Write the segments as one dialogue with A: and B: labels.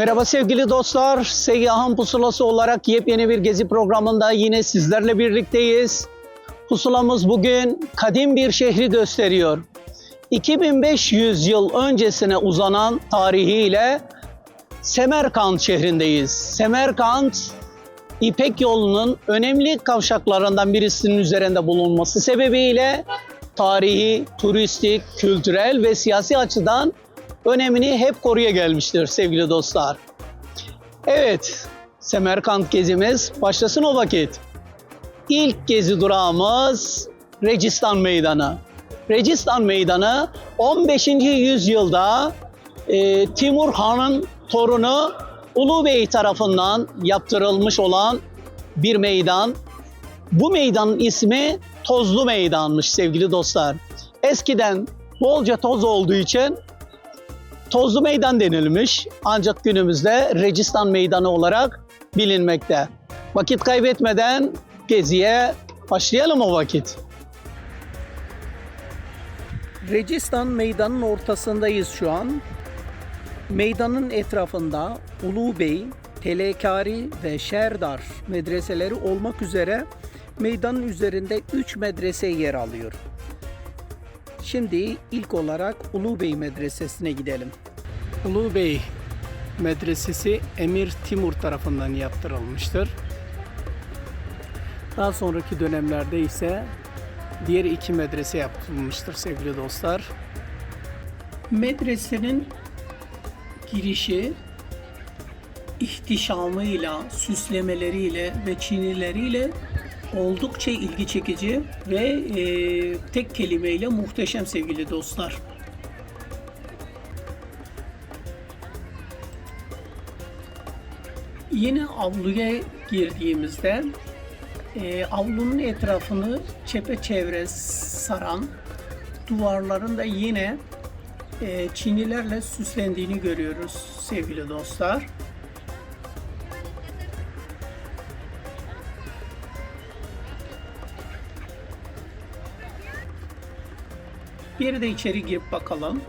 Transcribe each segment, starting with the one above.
A: Merhaba sevgili dostlar. Seyyahın Pusulası olarak yepyeni bir gezi programında yine sizlerle birlikteyiz. Pusulamız bugün kadim bir şehri gösteriyor. 2500 yıl öncesine uzanan tarihiyle Semerkant şehrindeyiz. Semerkant İpek yolunun önemli kavşaklarından birisinin üzerinde bulunması sebebiyle tarihi, turistik, kültürel ve siyasi açıdan önemini hep koruya gelmiştir sevgili dostlar. Evet, Semerkant gezimiz başlasın o vakit. İlk gezi durağımız Recistan Meydanı. Recistan Meydanı 15. yüzyılda e, Timur Han'ın torunu Ulu Bey tarafından yaptırılmış olan bir meydan. Bu meydanın ismi Tozlu Meydanmış sevgili dostlar. Eskiden bolca toz olduğu için Tozlu Meydan denilmiş ancak günümüzde Recistan Meydanı olarak bilinmekte. Vakit kaybetmeden geziye başlayalım o vakit. Recistan Meydanı'nın ortasındayız şu an. Meydanın etrafında Ulu Bey, Telekari ve Şerdar medreseleri olmak üzere meydanın üzerinde 3 medrese yer alıyor. Şimdi ilk olarak Ulu Bey Medresesi'ne gidelim. Ulu Bey Medresesi Emir Timur tarafından yaptırılmıştır. Daha sonraki dönemlerde ise diğer iki medrese yaptırılmıştır sevgili dostlar. Medresenin girişi ihtişamıyla, süslemeleriyle ve çinileriyle oldukça ilgi çekici ve e, tek kelimeyle muhteşem sevgili dostlar. Yine avluya girdiğimizde e, avlunun etrafını çepeçevre saran duvarların da yine e, çinilerle süslendiğini görüyoruz sevgili dostlar. Bir de içeri girip bakalım.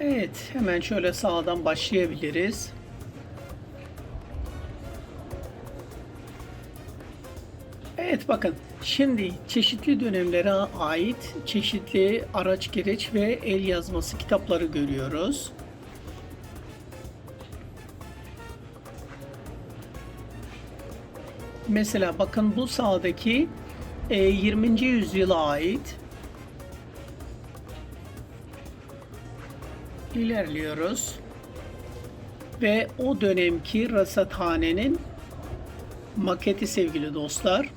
A: Evet, hemen şöyle sağdan başlayabiliriz. Evet bakın şimdi çeşitli dönemlere ait çeşitli araç gereç ve el yazması kitapları görüyoruz. Mesela bakın bu sağdaki e, 20. yüzyıla ait ilerliyoruz ve o dönemki rasathanenin maketi sevgili dostlar.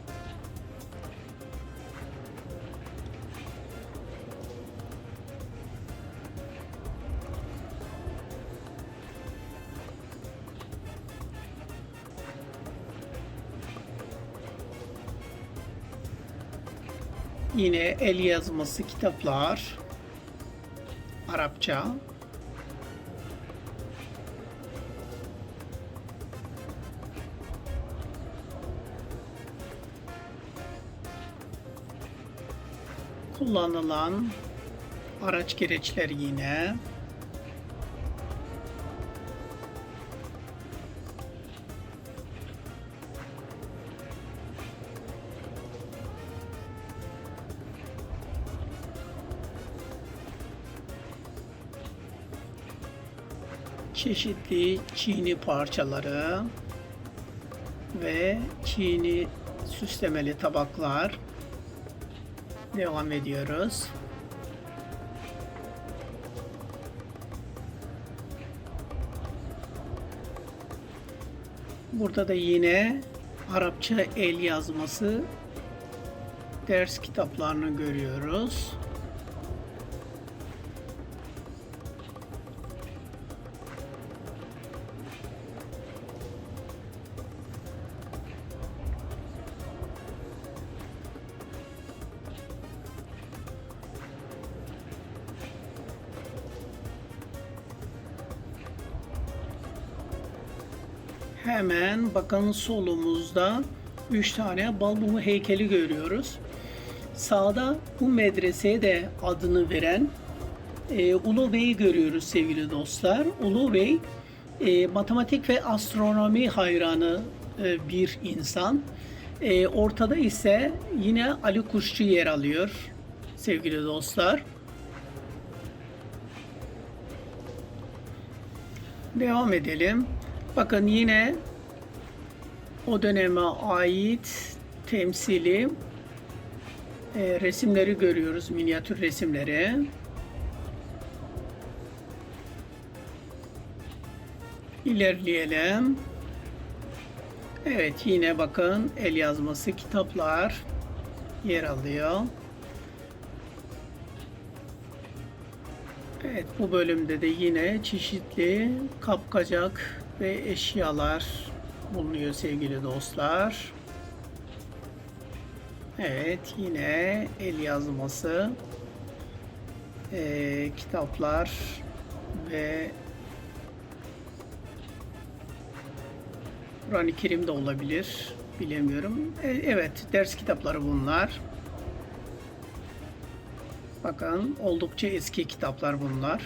A: Yine el yazması kitaplar. Arapça. Kullanılan araç gereçler yine. Çeşitli çiğni parçaları ve çiğni süslemeli tabaklar devam ediyoruz. Burada da yine Arapça el yazması ders kitaplarını görüyoruz. Hemen bakın solumuzda 3 tane Balmumu heykeli görüyoruz. Sağda bu medreseye de adını veren e, Ulu Bey'i görüyoruz sevgili dostlar. Ulu Bey e, matematik ve astronomi hayranı e, bir insan. E, ortada ise yine Ali Kuşçu yer alıyor sevgili dostlar. Devam edelim. Bakın yine o döneme ait temsili e, resimleri görüyoruz, minyatür resimleri. İlerleyelim. Evet yine bakın el yazması kitaplar yer alıyor. Evet bu bölümde de yine çeşitli kapkacak ve eşyalar bulunuyor sevgili dostlar. Evet yine el yazması eee, kitaplar ve Kur'an-ı Kerim de olabilir. Bilemiyorum. E, evet ders kitapları bunlar. Bakın oldukça eski kitaplar bunlar.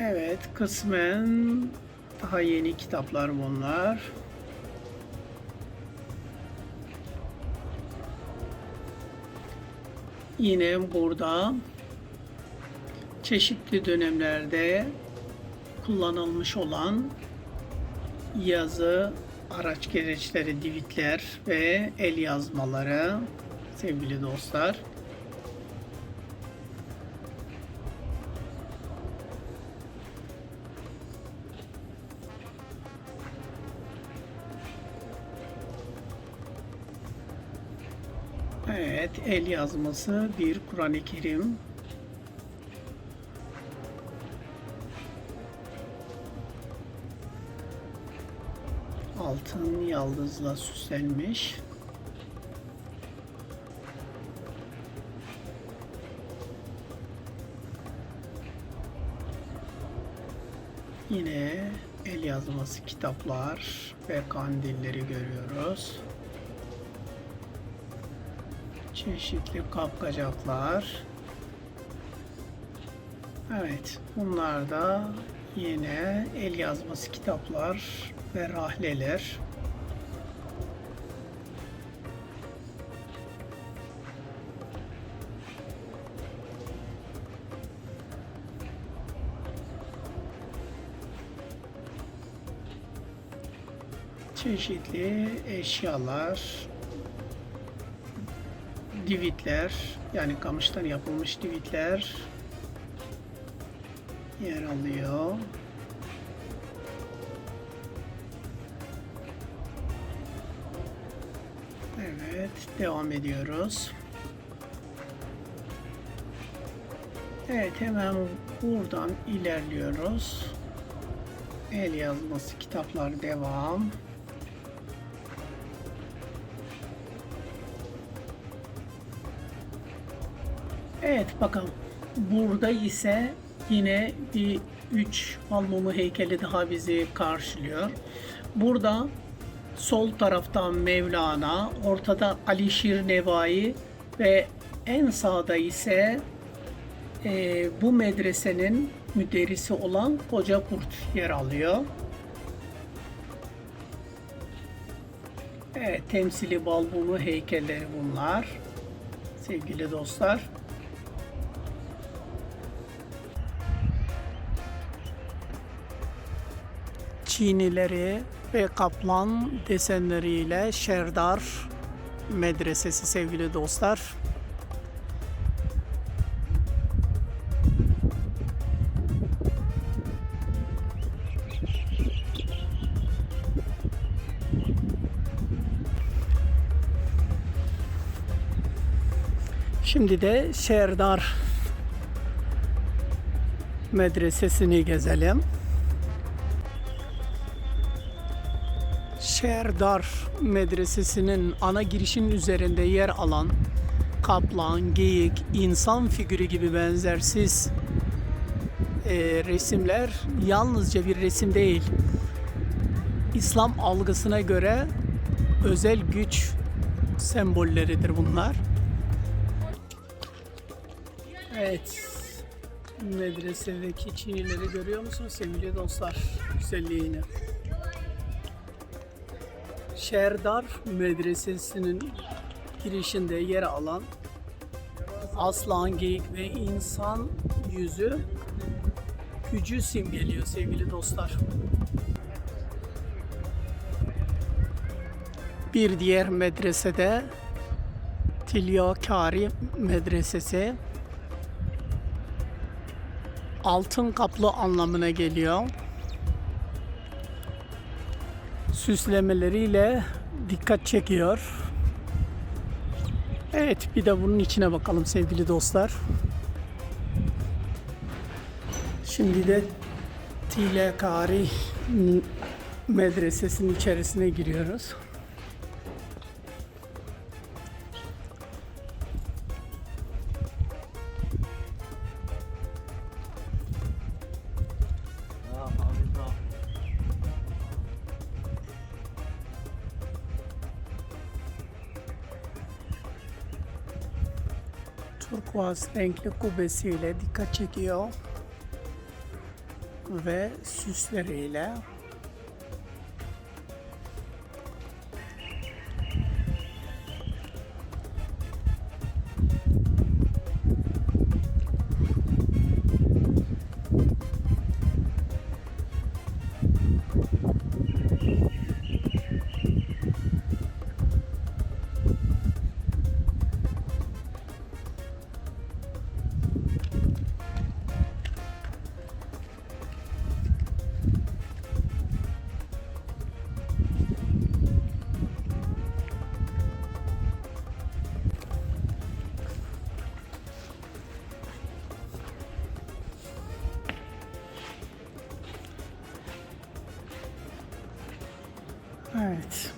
A: Evet, kısmen daha yeni kitaplar bunlar. Yine burada çeşitli dönemlerde kullanılmış olan yazı, araç gereçleri, divitler ve el yazmaları sevgili dostlar. Evet, el yazması bir Kur'an-ı Kerim. Altın yaldızla süslenmiş. Yine el yazması kitaplar ve kandilleri görüyoruz. Çeşitli kapkacaklar. Evet, bunlar da yine el yazması kitaplar ve rahleler. Çeşitli eşyalar, divitler yani kamıştan yapılmış divitler yer alıyor. Evet, devam ediyoruz. Evet, hemen buradan ilerliyoruz. El yazması kitaplar devam. Evet bakalım. Burada ise yine bir üç Balmumu heykeli daha bizi karşılıyor. Burada sol tarafta Mevlana, ortada Alişir Nevai ve en sağda ise e, bu medresenin müderrisi olan Hoca Kurt yer alıyor. Evet, temsili Balmumu heykelleri bunlar. Sevgili dostlar. Çinileri ve kaplan desenleriyle Şerdar Medresesi sevgili dostlar. Şimdi de Şerdar Medresesini gezelim. Şerdar Medresesi'nin ana girişin üzerinde yer alan kaplan, geyik, insan figürü gibi benzersiz e, resimler yalnızca bir resim değil. İslam algısına göre özel güç sembolleridir bunlar. Evet. Medresedeki çinileri görüyor musunuz sevgili dostlar? Güzelliğini. Şerdar Medresesi'nin girişinde yer alan aslan, geyik ve insan yüzü gücü simgeliyor sevgili dostlar. Bir diğer medresede Tilyakari Medresesi altın kaplı anlamına geliyor. Süslemeleriyle dikkat çekiyor. Evet bir de bunun içine bakalım sevgili dostlar. Şimdi de Tilekari medresesinin içerisine giriyoruz. Turkuaz renkli kubbesiyle dikkat çekiyor ve süsleriyle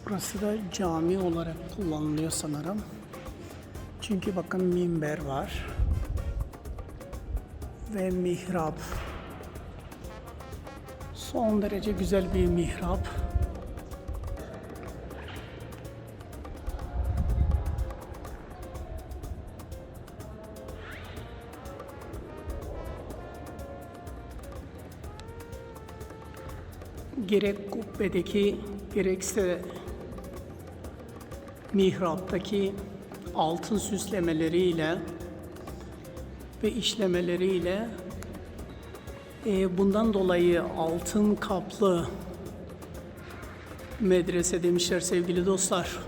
A: burası da cami olarak kullanılıyor sanırım. Çünkü bakın minber var. Ve mihrap. Son derece güzel bir mihrap. gerek kubbedeki gerekse mihraptaki altın süslemeleriyle ve işlemeleriyle e, bundan dolayı altın kaplı medrese demişler sevgili dostlar.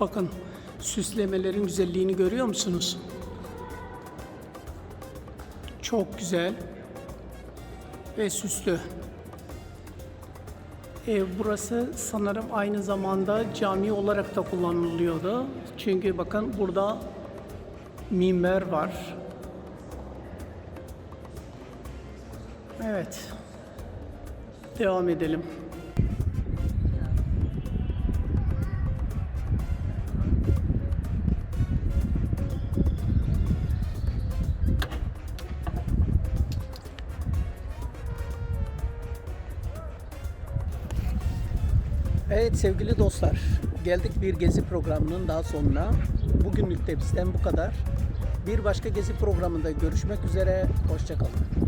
A: Bakın süslemelerin güzelliğini görüyor musunuz? Çok güzel ve süslü. E, burası sanırım aynı zamanda cami olarak da kullanılıyordu. Çünkü bakın burada minber var. Evet. Devam edelim. Evet sevgili dostlar, geldik bir gezi programının daha sonuna. Bugünlük de bizden bu kadar. Bir başka gezi programında görüşmek üzere, hoşçakalın.